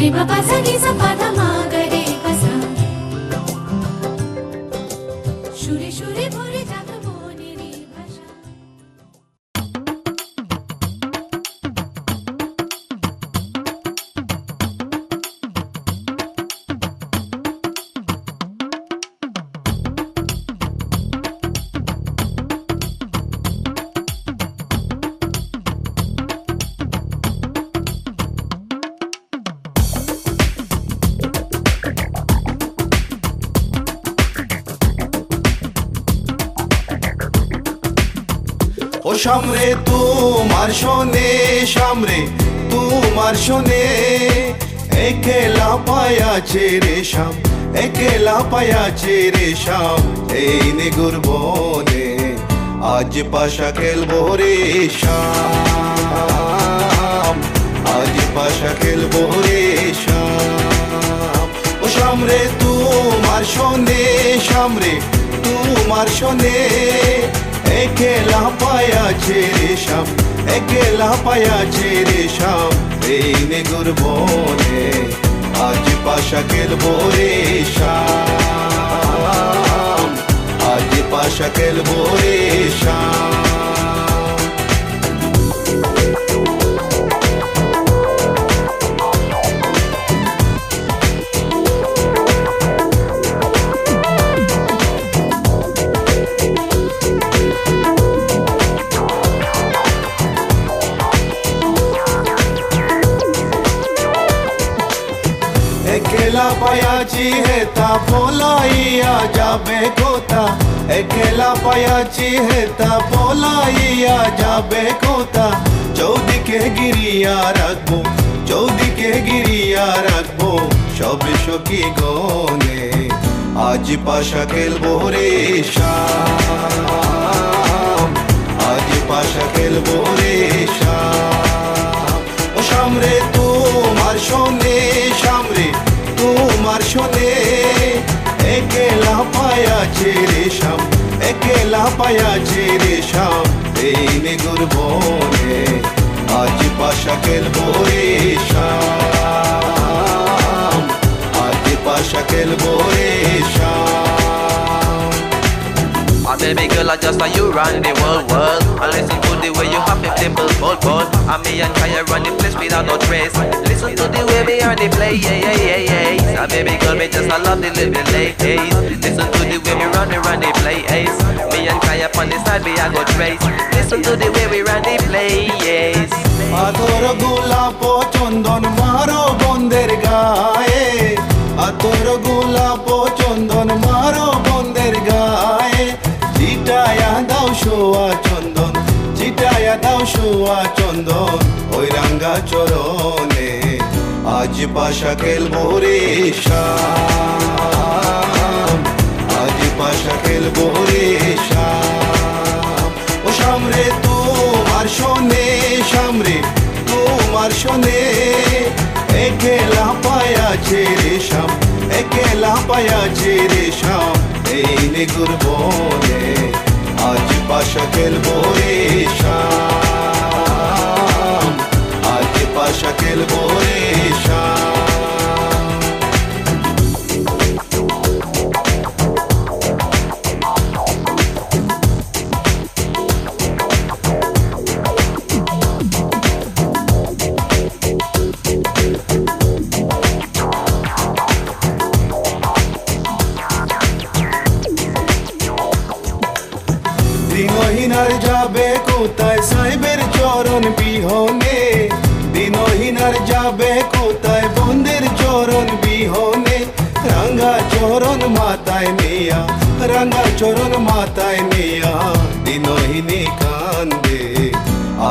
terima kasih di শোনে সামরে তোমার শোনে। একেলা পায়াছে রে শাম একেলা পায়াছে রে শাম এই নিগুর বনে আজ পাশা খেলব রে শাম আজ পাশা খেলব রে শাম ও সামরে তোমার শোনে সামরে তোমার শোনে। একেলা পায়াছে রে শাম একেলা পায়াছে রে শাম এই নেগুর বনে আজ পাশা খেলব রে শাম। আজ পাশা খেলব রে পায়াছি হেতা পলাইয়া যাবে কোথা? একলা পায়াছি হেতা পলাইয়া যাবে কোথা? চৌদিকে গিরিয়া রাখব, চৌদিকে গিরিয়া রাখব, সবে সখী গনে। আজ পাশা খেলব রে শাম আজ পাশা খেলব রে শাম ও সামরে তোমার শোনে সামরে তোমার শোনে একেলা পায়া ছেড়ে শাম একেলা পায়া শাম এই নেগুর বনে আজ পাশা খেলব রে শাম আজ পাশা খেলব রে শাম baby girl, I just saw you run the world, world. I listen to the way you have it dimple, bold, bold. And me and Kaya run the place without no trace. Listen to the way we are the play, yeah, yeah, yeah, yeah. So baby girl, me just I love the living ladies. Listen to the way we run the run the play, ace. Me and Kaya on the side, we are go trace. Listen to the way we run the play, yes. আতর গোলাপ চন্দন মারো বন্দের গায়ে আতর গোলাপ চন্দন মারো বন্দের গায়ে চিটায়া দাও শোয়া চন্দন চিটায়া দাও শোয়া চন্দন ওই রাঙ্গা চরণে আজ পাশা খেলব রে শাম, আজ পাশা খেলব রে শাম। ও সামরে তোমার শোনে সামরে তোমার শোনে একেলা পায়াছে রে শাম একেলা পায়াছে রে শাম। এই নিগুর বনে আজ পাশা খেলব রে আজ পাশা খেলব রে যাবে কোথায়? সাহেবের চরণ বিহনে, দিনহীনার যাবে কোথায়? বন্ধের চরণ বিহনে রাঙ্গা চরণ মাতায় নিয়া রাঙ্গা চরণ মাতায় নিয়া, দিনহীনি কান্দে,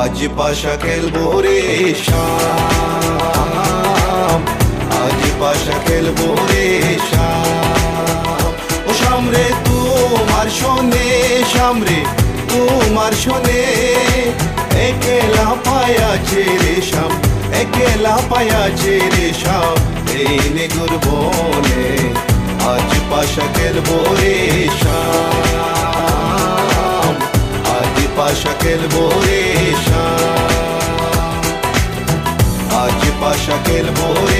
আজ পাশা খেলব রে শাম, আজ পাশা খেলব রে শাম। ও সামরে তোমার শোনে সামরে তোমার শোনে, একেলা পায়া ছেড়ে সব, একেলা পায়া ছেড়ে এই নেগুর বলে, আজ পাশাকের বরে শাম আজ পাশাকের বরে শাম আজ পাশাকের বোরে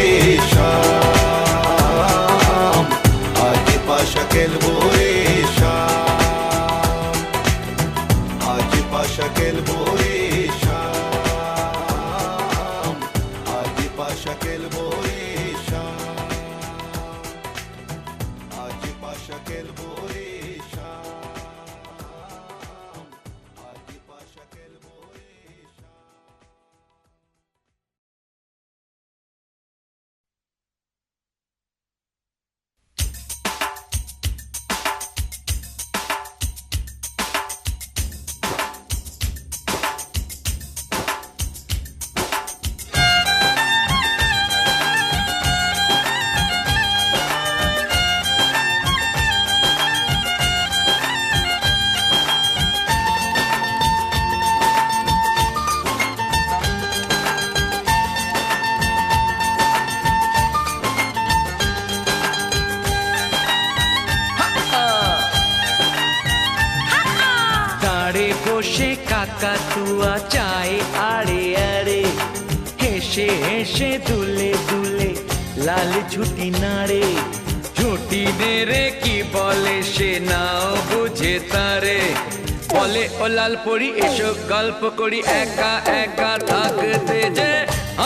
লাল পড়ি এসব গল্প করি একা একা থাকতে যে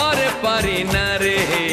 আর পারি না রে।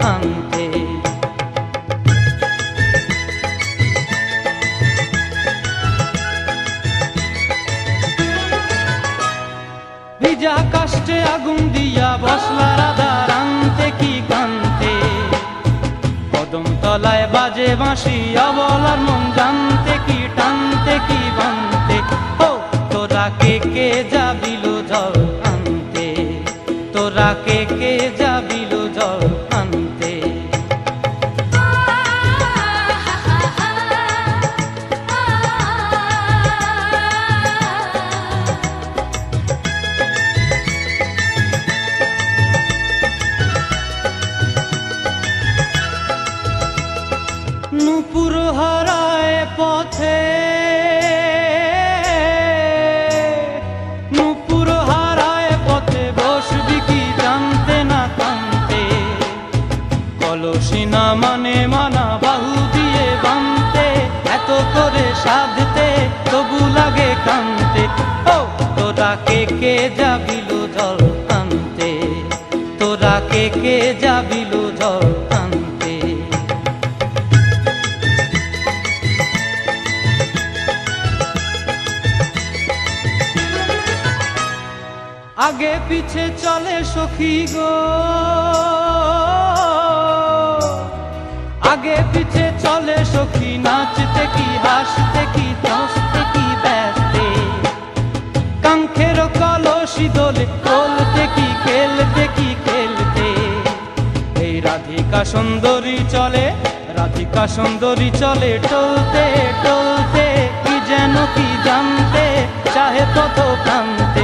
বাঁশিতে বাঁশিয়া মন জানতে কি টানতে কি বানতে। ও তোরা কে কে যা আগে পিছে চলে সখী গো। আগে পিছে চলে সখী, নাচতে কি হাসতে কি হাসতে কি ব্যস্তে কাঙ্ক্ষের কলসি দোলে খেলতে কি খেলতে কি, খেলতে। এই রাধিকা সুন্দরী চলে, রাধিকা সুন্দরী চলে, টলতে টলতে, কি যেন কি জানতে, চাহে তত কানতে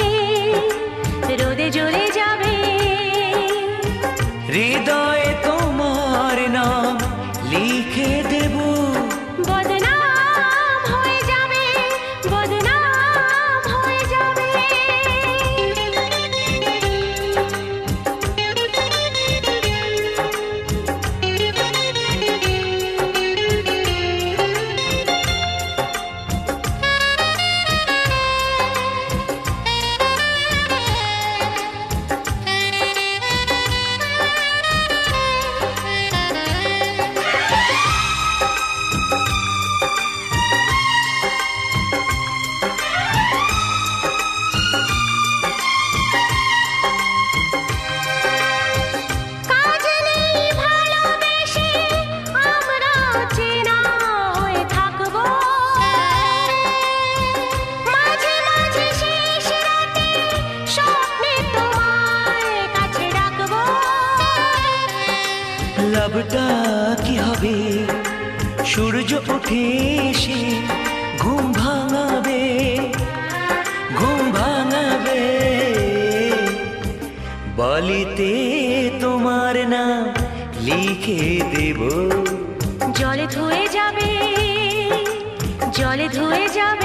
জলে ধুয়ে যাবে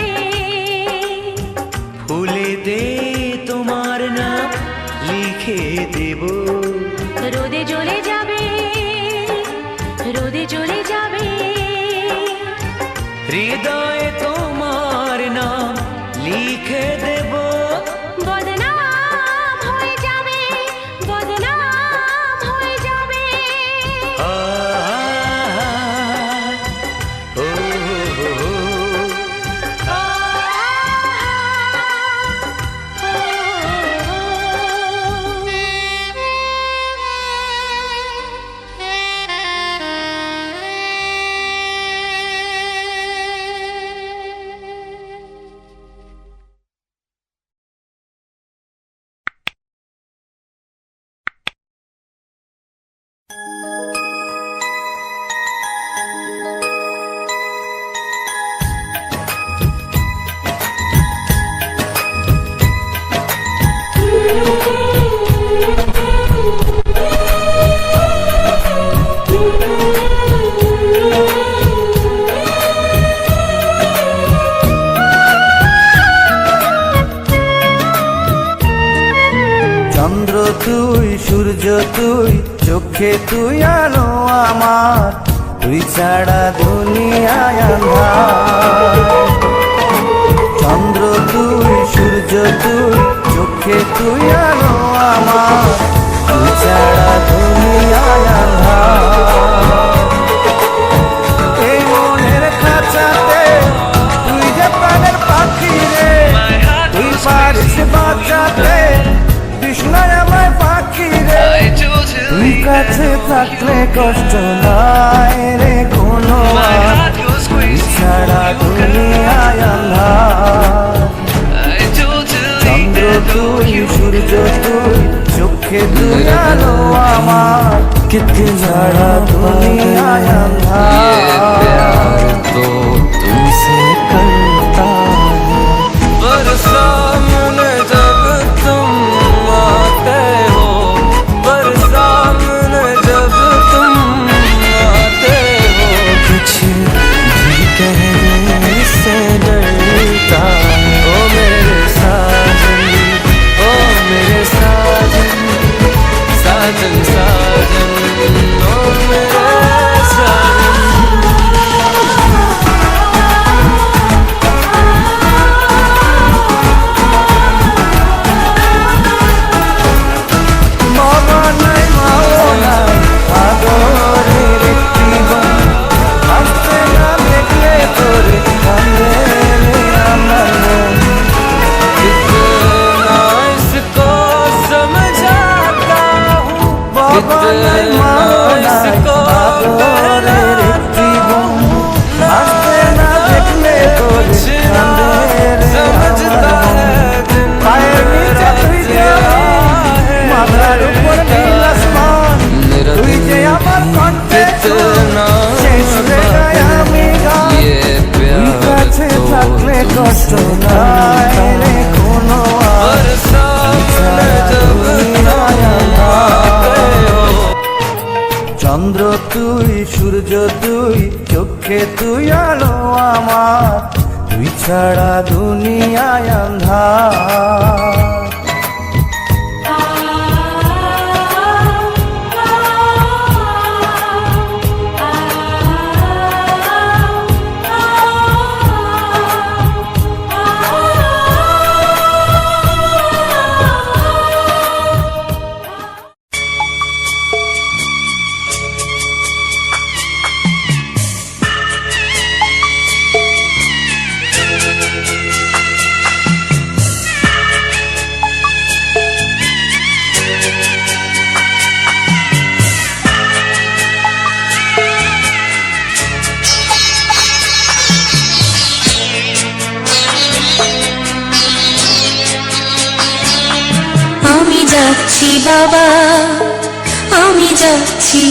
যাচ্ছি।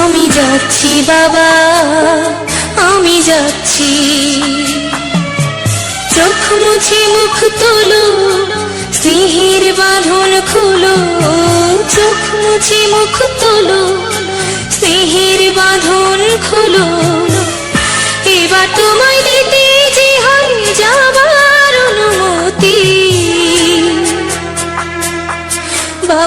আমি যাচ্ছি, বাবা, আমি যাচ্ছি। চোখ মুছে মুখ তোলো সিহির বাঁধন খুলো। চোখ মুছে মুখ তোলো সিহির বাঁধন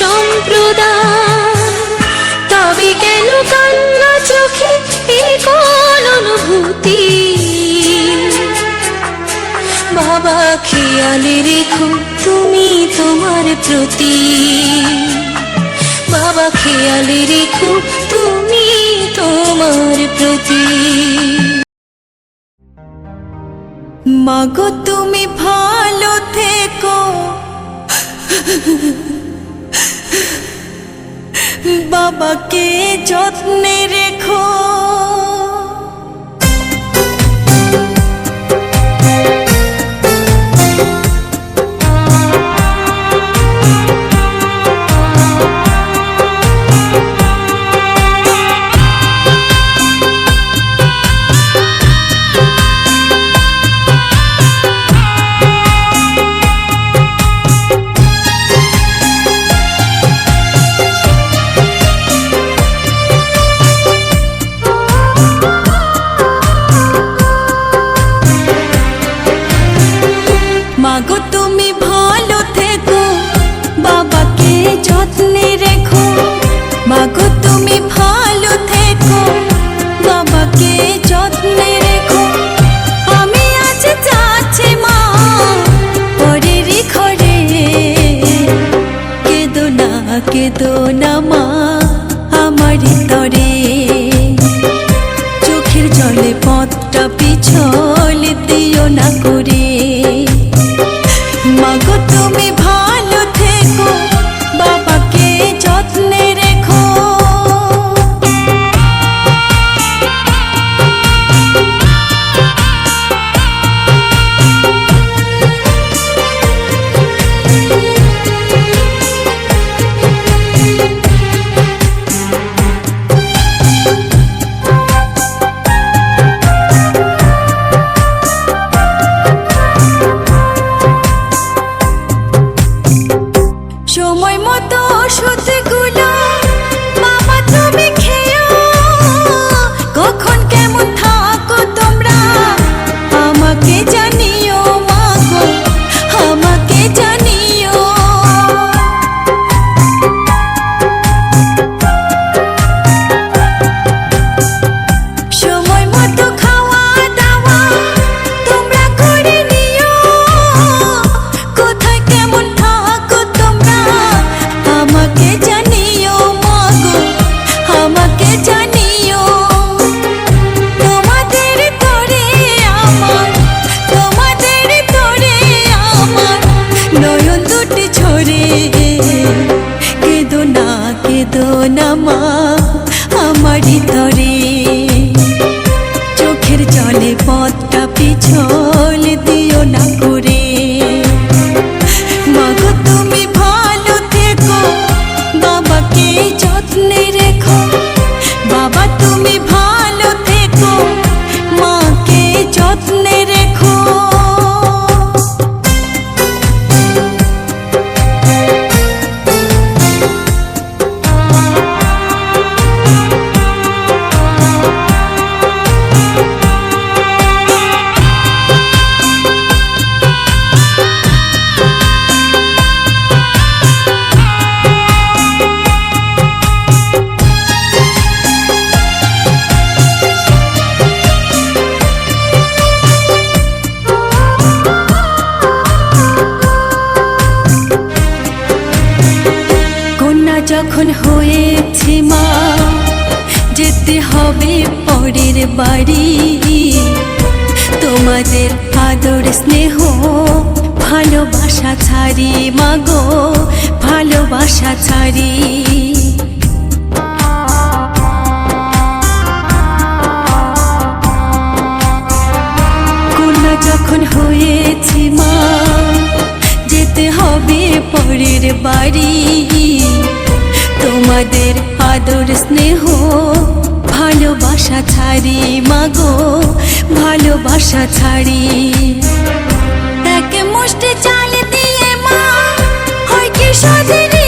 সম্প্রদা তবে কেন কান্না চোখে এই কোন অনুভূতি? বাবা, খেয়ালে রেখো, তুমি তোমার প্রতি। বাবা, খেয়ালে রেখো, তুমি তোমার প্রতি। মাগো, তুমি ভালো থেকো। বাবাকে যত্নে রেখো। মাগো তুমি ভালোবাসা ছাড়ি, মাগো, ভালোবাসা ছাড়ি। কন্যা যখন হয়েছি মা, যেতে হবে পরের বাড়ি। তোমাদের আদর, স্নেহ, ভালোবাসা ছাড়ি, মাগো, ভালোবাসা ছাড়ি। সাজিনি